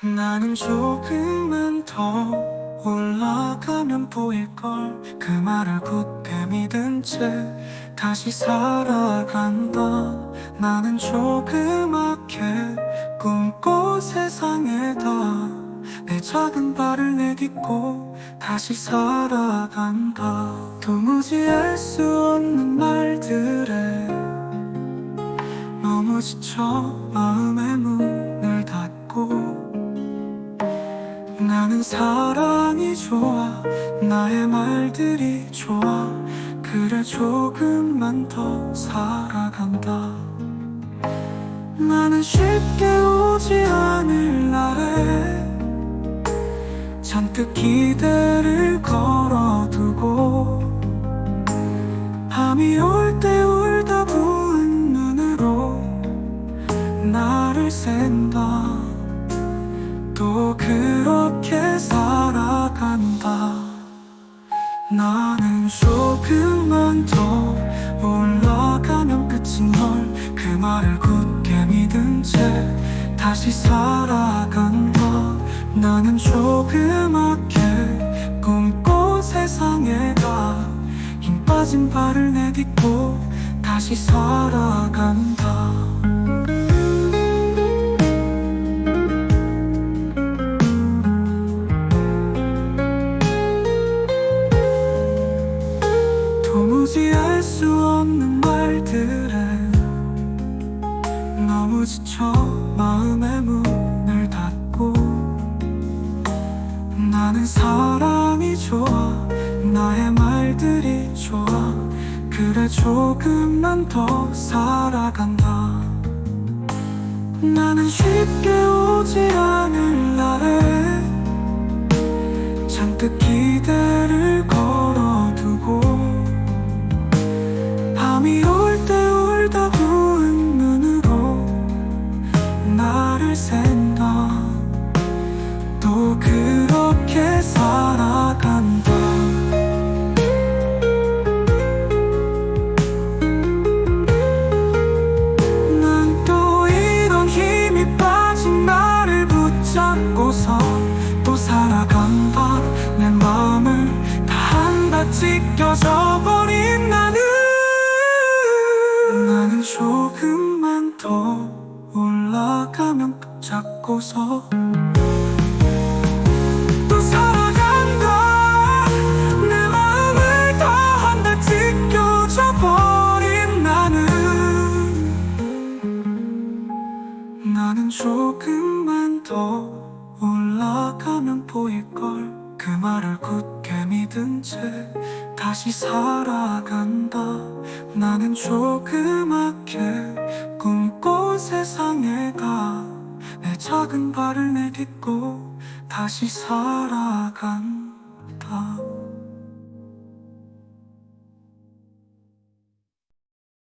나는 조금만 더 올라가면 보일걸. 그 말을 굳게 믿은 채 다시 살아간다. 나는 조그맣게 꿈꿔 세상에다 내 작은 발을 내딛고 다시 살아간다. 도무지 알 수 없는 말들에 너무 지쳐 마음의 문 나는 사랑이 좋아 나의 말들이 좋아. 그래 조금만 더 살아간다. 나는 쉽게 오지 않을 날에 잔뜩 기대를 걸어두고 밤이 올 때 울다 부은 눈으로 나를 샌다 또 그렇게 살아간다. 나는 조금만 더 올라가면 끝인 걸그 말을 굳게 믿은 채 다시 살아간다. 나는 조그맣게 꿈꿔 세상에 가힘 빠진 발을 내딛고 다시 살아간다 도무지 알 수 없는 말들에 너무 지쳐 마음의 문을 닫고 나는 사람이 좋아 나의 말들이 좋아. 그래 조금만 더 살아간다. 나는 쉽게 오지 않을 날에 잔뜩 기대 다 찢겨져 버린 나는. 나는 조금만 더 올라가면 붙잡고서 또 살아간다. 내 마음을 다 한다 찢겨져 버린 나는. 나는 조금만 더 올라가면 보일걸 그 말을 굳게 믿은 채 다시 살아간다. 나는 조그맣게 꿈꿔 세상에 가. 내 작은 발을 내딛고 다시 살아간다